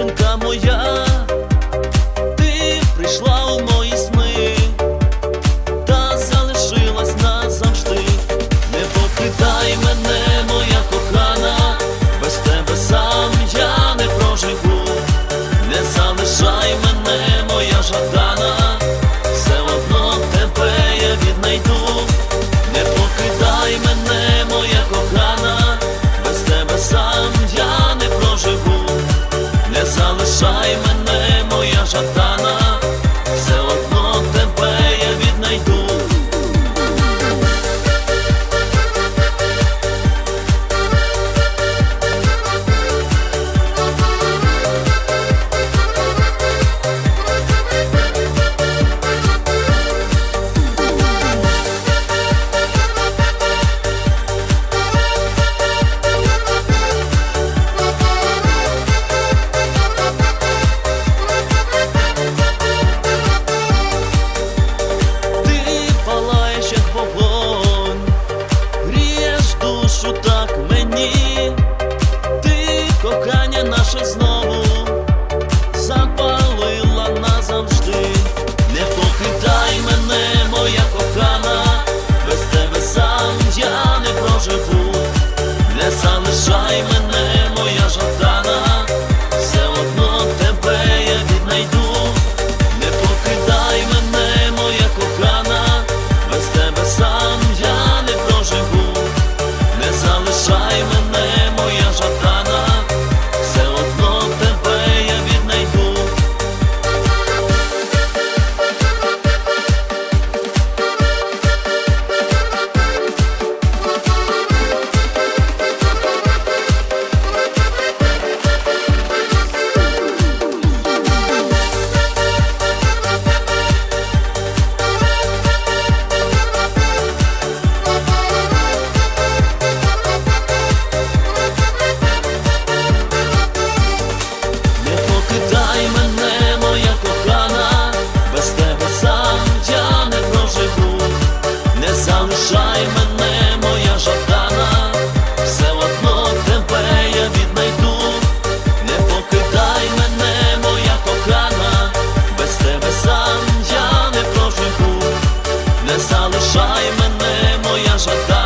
дівчинка моя. залишай мене the swipe залишай мене, моя жада.